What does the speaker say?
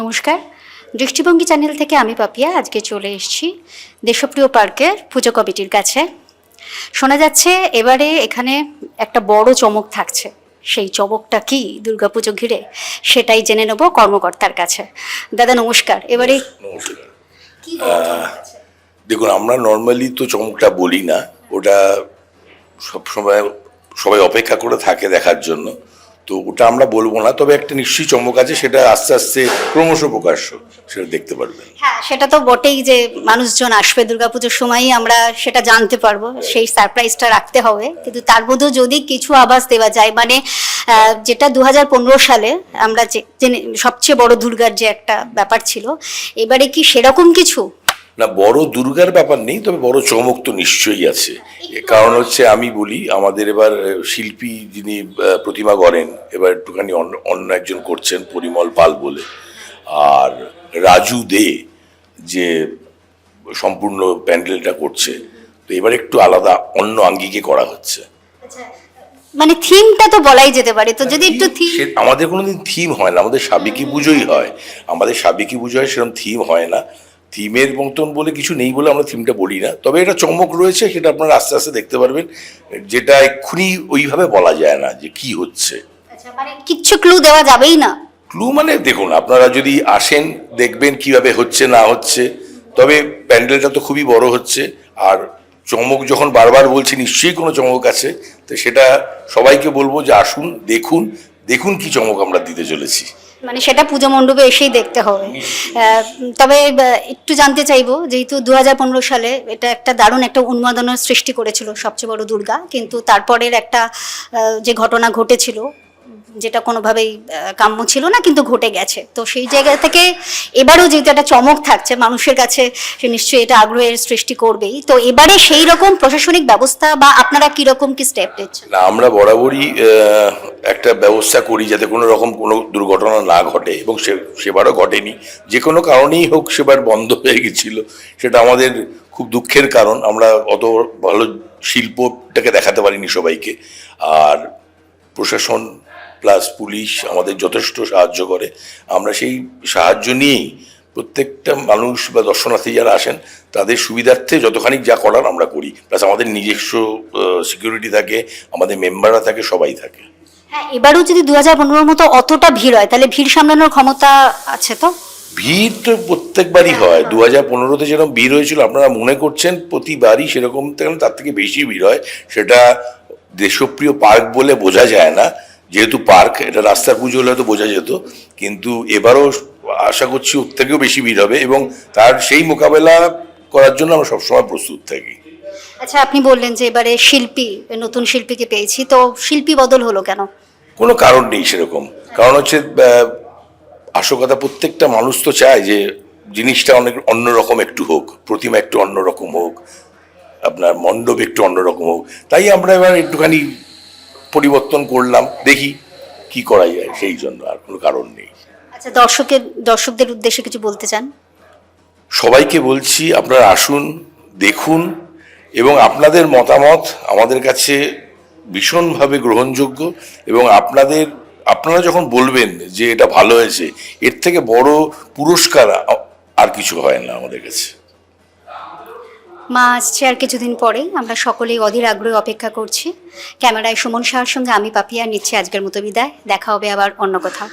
নমস্কার। দৃষ্টিভঙ্গি চ্যানেল থেকে আমি পাপিয়া আজকে চলে এসেছি দেশপ্রিয় পার্কের পুজো কমিটির কাছে। শোনা যাচ্ছে এবারে এখানে একটা বড় চমক থাকছে। সেই চমকটা কি দুর্গাপুজো ঘিরে? সেটাই জেনে নেব কর্মকর্তার কাছে। দাদা নমস্কার। এবারে? দেখুন আমরা নর্মালি তো চমকটা বলি না। ওটা সবসময় সবাই অপেক্ষা করে থাকে দেখার জন্য। তো ওটা আমরা বলব না, তবে একটা নিশ্চয়ই চমক আছে, সেটা আস্তে আস্তে ক্রমশ প্রকাশ্য, সেটা দেখতে পারবেন। হ্যাঁ সেটা তো বটেই যে মানুষজন আসবে দুর্গাপুজোর সময়ই, আমরা সেটা জানতে পারব, সেই সারপ্রাইজটা রাখতে হবে। কিন্তু তার মধ্যেও যদি কিছু আভাস দেওয়া যায় মানে যেটা দু হাজার পনেরো সালে আমরা যে সবচেয়ে বড় দুর্গার যে একটা ব্যাপার ছিল, এবারে কি সেরকম কিছু? না বড় দুর্গার ব্যাপার নেই তবে বড় চমক তো নিশ্চয়ই আছে। কারণ হচ্ছে আমি বলি আমাদের এবার শিল্পী যিনি প্রতিমা গড়েন এবার একটুখানি অন্য একজন করছেন পরিমল পাল বলে। আর রাজু দে যে সম্পূর্ণ প্যান্ডেলটা করছে তো এবার একটু আলাদা অন্য আঙ্গিকে করা হচ্ছে। মানে থিমটা তো বলাই যেতে পারে তো যদি একটু থিম আমাদের কোনোদিন থিম হয় না আমাদের সাবেকি পুজোই হয়। আমাদের সাবেকি পুজো হয় সেরকম থিম হয় না। থিমের মতন বলে কিছু নেই বলে আমরা থিমটা বলি না। তবে এটা চমক রয়েছে সেটা আপনারা আস্তে আস্তে দেখতে পারবেন। যেটা এক্ষুনি ওইভাবে বলা যায় না যে কি হচ্ছে। আচ্ছা মানে কিচ্ছু ক্লু দেওয়া যাবেই না। ক্লু মানে দেখুন আপনারা যদি আসেন দেখবেন কীভাবে হচ্ছে না হচ্ছে। তবে প্যান্ডেলটা তো খুবই বড় হচ্ছে আর চমক যখন বারবার বলছি নিশ্চয়ই কোনো চমক আছে। তো সেটা সবাইকে বলব যে আসুন দেখুন দেখুন কি চমক আমরা দিতে চলেছি। মানে সেটা পুজো মণ্ডপে এসেই দেখতে হবে। তবে একটু জানতে চাইব যেহেতু দু হাজার পনেরো সালে এটা একটা দারুণ একটা উন্মাদনার সৃষ্টি করেছিল সবচেয়ে বড় দুর্গা কিন্তু তারপরের একটা যে ঘটনা ঘটেছিল যেটা কোনোভাবেই কাম্য ছিল না, কিন্তু ঘটে গেছে। তো সেই জায়গা থেকে এবারেও যেহেতু একটা চমক থাকছে, মানুষের কাছে সে নিশ্চয়ই এটা আগ্রহের সৃষ্টি করবেই। তো এবারে সেই রকম প্রশাসনিক ব্যবস্থা বা আপনারা কীরকম কি স্টেপ নিচ্ছেন? না, আমরা বরাবরই একটা ব্যবস্থা করি যাতে কোনো রকম কোনো দুর্ঘটনা না ঘটে, এবং সে, সেবারও ঘটেনি। যে কোনো কারণেই হোক সেবার বন্ধ হয়ে গেছিল, সেটা আমাদের খুব দুঃখের কারণ। আমরা অত ভালো শিল্পটাকে দেখাতে পারিনি সবাইকে। আর প্রশাসন প্লাস পুলিশ আমাদের যথেষ্ট সাহায্য করে। আমরা সেই সাহায্য নিয়েই প্রত্যেকটা মানুষ বা দর্শনার্থী যারা আসেন তাদের সুবিধার্থে যতখানি যা করার আমরা করি। প্লাস আমাদের নিজস্ব সিকিউরিটি থাকে আমাদের মেম্বাররা থাকে সবাই থাকে। হ্যাঁ এবারেও যদি দু হাজার পনেরোর মতো অতটা ভিড় হয় তাহলে ভিড় সামলানোর ক্ষমতা আছে তো? ভিড় তো প্রত্যেকবারই হয় দু হাজার পনেরোতে যেরকম ভিড় হয়েছিল আপনারা মনে করছেন প্রতিবারই সেরকম তার থেকে বেশি ভিড় হয়। সেটা দেশপ্রিয় পার্ক বলে বোঝা যায় না। যেহেতু পার্ক এটা রাস্তার পুজো হলে হয়তো বোঝা যেত কিন্তু এবারও আশা করছি ওর থেকেও বেশি ভিড় হবে এবং তার সেই মোকাবেলা করার জন্য আমরা সবসময় প্রস্তুত থাকি। আচ্ছা আপনি বললেন যে এবারে শিল্পী নতুন শিল্পীকে পেয়েছি তো শিল্পী বদল হলো কেন? কোনো কারণ নেই সেরকম। কারণ হচ্ছে আসল কথা প্রত্যেকটা মানুষ তো চায় যে জিনিসটা অনেক অন্যরকম একটু হোক প্রতিমা একটু অন্যরকম হোক আপনার মণ্ডপ একটু অন্যরকম হোক। তাই আমরা এবার একটুখানি পরিবর্তন করলাম দেখি কি করা যায় সেই জন্য আর কোনো কারণ নেই। আচ্ছা দর্শকের দর্শকদের উদ্দেশ্যে কিছু বলতে চান? সবাইকে বলছি আপনারা আসুন দেখুন এবং আপনাদের মতামত আমাদের কাছে ভীষণভাবে গ্রহণযোগ্য এবং আপনাদের আপনারা যখন বলবেন যে এটা ভালো হয়েছে এর থেকে বড় পুরস্কার আর কিছু হয় না আমাদের কাছে। মা আসছে আর কিছুদিন পরেই আমরা সকলেই অধীর আগ্রহে অপেক্ষা করছি। ক্যামেরায় সুমন শাহর সঙ্গে আমি পাপিয়া নিচ্ছি আজকের মতো বিদায়। দেখা হবে আবার অন্য কোথাও।